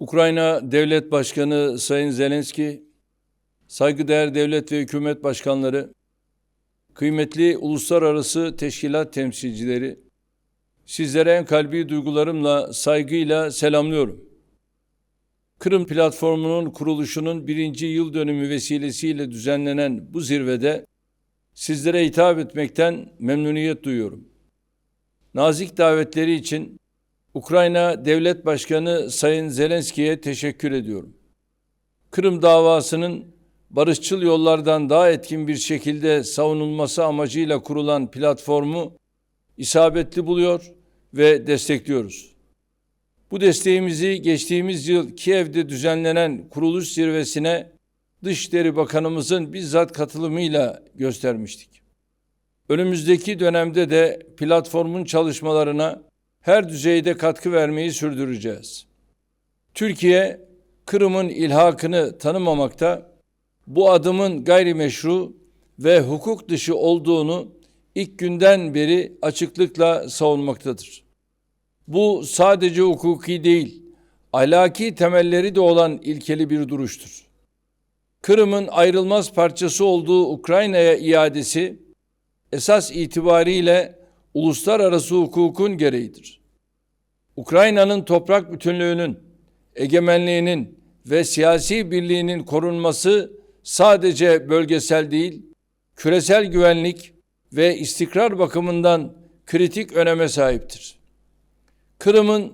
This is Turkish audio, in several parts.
Ukrayna Devlet Başkanı Sayın Zelenski, saygıdeğer devlet ve hükümet başkanları, kıymetli uluslararası teşkilat temsilcileri, sizlere en kalbi duygularımla, saygıyla selamlıyorum. Kırım Platformu'nun kuruluşunun birinci yıl dönümü vesilesiyle düzenlenen bu zirvede sizlere hitap etmekten memnuniyet duyuyorum. Nazik davetleri için Ukrayna Devlet Başkanı Sayın Zelenski'ye teşekkür ediyorum. Kırım davasının barışçıl yollardan daha etkin bir şekilde savunulması amacıyla kurulan platformu isabetli buluyor ve destekliyoruz. Bu desteğimizi geçtiğimiz yıl Kiev'de düzenlenen kuruluş zirvesine Dışişleri Bakanımızın bizzat katılımıyla göstermiştik. Önümüzdeki dönemde de platformun çalışmalarına her düzeyde katkı vermeyi sürdüreceğiz. Türkiye, Kırım'ın ilhakını tanımamakta, bu adımın gayrimeşru ve hukuk dışı olduğunu ilk günden beri açıklıkla savunmaktadır. Bu sadece hukuki değil, ahlaki temelleri de olan ilkeli bir duruştur. Kırım'ın ayrılmaz parçası olduğu Ukrayna'ya iadesi esas itibariyle uluslararası hukukun gereğidir. Ukrayna'nın toprak bütünlüğünün, egemenliğinin ve siyasi birliğinin korunması sadece bölgesel değil, küresel güvenlik ve istikrar bakımından kritik öneme sahiptir. Kırım'ın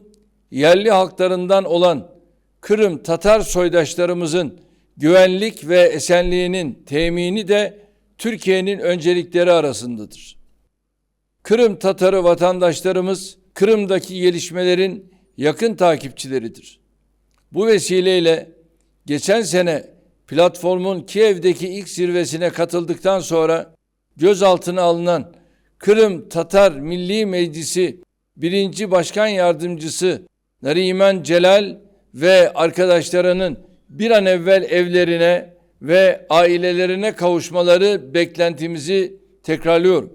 yerli halklarından olan Kırım Tatar soydaşlarımızın güvenlik ve esenliğinin temini de Türkiye'nin öncelikleri arasındadır. Kırım Tatarı vatandaşlarımız Kırım'daki gelişmelerin yakın takipçileridir. Bu vesileyle geçen sene platformun Kiev'deki ilk zirvesine katıldıktan sonra gözaltına alınan Kırım Tatar Milli Meclisi birinci Başkan Yardımcısı Nariman Celal ve arkadaşlarının bir an evvel evlerine ve ailelerine kavuşmaları beklentimizi tekrarlıyorum.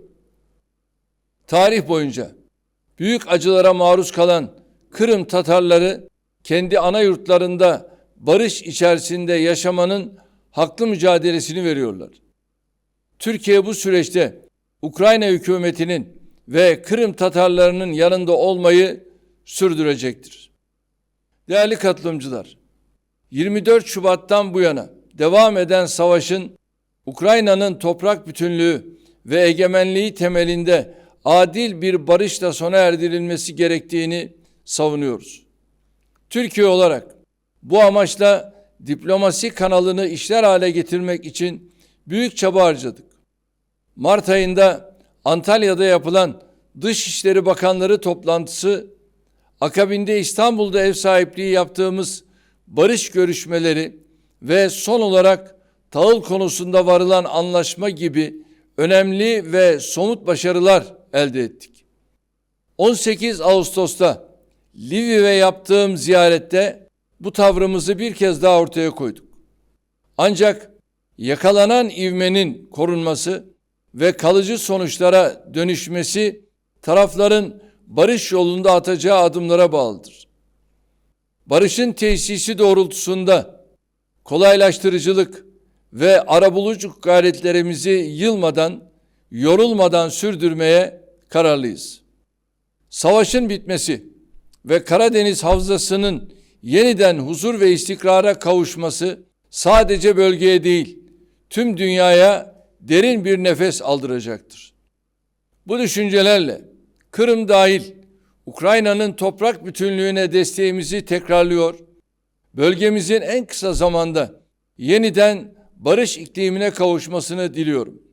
Tarih boyunca büyük acılara maruz kalan Kırım Tatarları kendi ana yurtlarında barış içerisinde yaşamanın haklı mücadelesini veriyorlar. Türkiye bu süreçte Ukrayna hükümetinin ve Kırım Tatarlarının yanında olmayı sürdürecektir. Değerli katılımcılar, 24 Şubat'tan bu yana devam eden savaşın Ukrayna'nın toprak bütünlüğü ve egemenliği temelinde adil bir barışla sona erdirilmesi gerektiğini savunuyoruz. Türkiye olarak bu amaçla diplomasi kanalını işler hale getirmek için büyük çaba harcadık. Mart ayında Antalya'da yapılan Dışişleri Bakanları toplantısı, akabinde İstanbul'da ev sahipliği yaptığımız barış görüşmeleri ve son olarak tahıl konusunda varılan anlaşma gibi önemli ve somut başarılar elde ettik. 18 Ağustos'ta Lviv'e yaptığım ziyarette bu tavrımızı bir kez daha ortaya koyduk. Ancak yakalanan ivmenin korunması ve kalıcı sonuçlara dönüşmesi tarafların barış yolunda atacağı adımlara bağlıdır. Barışın tesisi doğrultusunda kolaylaştırıcılık ve arabuluculuk gayretlerimizi yılmadan, yorulmadan sürdürmeye kararlıyız. Savaşın bitmesi ve Karadeniz Havzası'nın yeniden huzur ve istikrara kavuşması sadece bölgeye değil, tüm dünyaya derin bir nefes aldıracaktır. Bu düşüncelerle Kırım dahil Ukrayna'nın toprak bütünlüğüne desteğimizi tekrarlıyor, bölgemizin en kısa zamanda yeniden barış iklimine kavuşmasını diliyorum.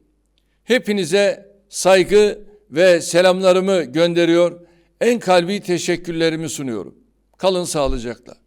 Hepinize saygı ve selamlarımı gönderiyor, en kalbi teşekkürlerimi sunuyorum. Kalın sağlıcakla.